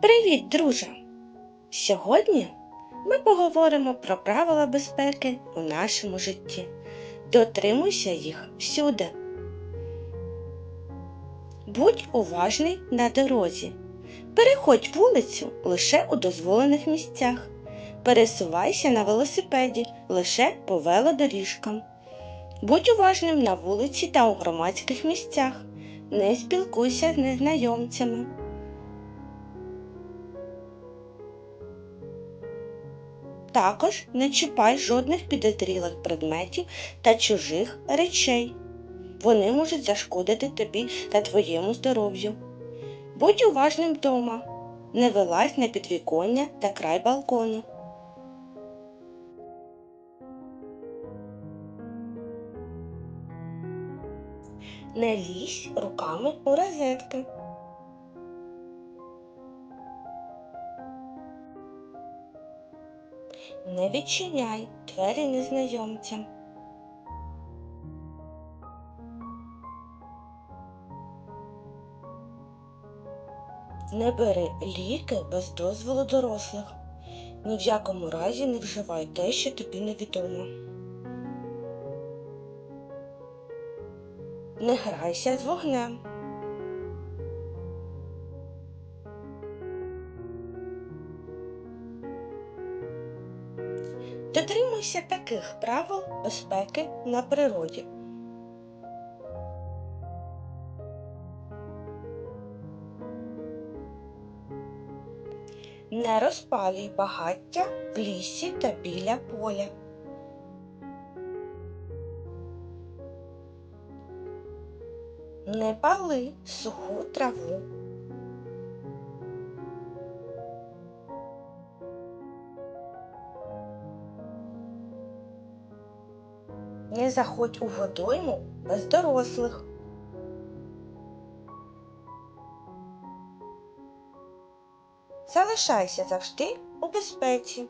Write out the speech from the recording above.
Привіт, друже! Сьогодні ми поговоримо про правила безпеки у нашому житті. Дотримуйся їх всюди. Будь уважний на дорозі. Переходь вулицю лише у дозволених місцях. Пересувайся на велосипеді лише по велодоріжкам. Будь уважним на вулиці та у громадських місцях. Не спілкуйся з незнайомцями. Також не чіпай жодних підозрілих предметів та чужих речей. Вони можуть зашкодити тобі та твоєму здоров'ю. Будь уважним вдома. Не вилазь на підвіконня та край балкону. Не лізь руками у розетки. Не відчиняй двері незнайомцям. Не бери ліки без дозволу дорослих. Ні в якому разі не вживай те, що тобі невідомо. Не грайся з вогнем. Дотримуйся таких правил безпеки на природі. Не розпалюй багаття в лісі та біля поля. Не пали суху траву. Не заходь у водойму без дорослих. Залишайся завжди у безпеці.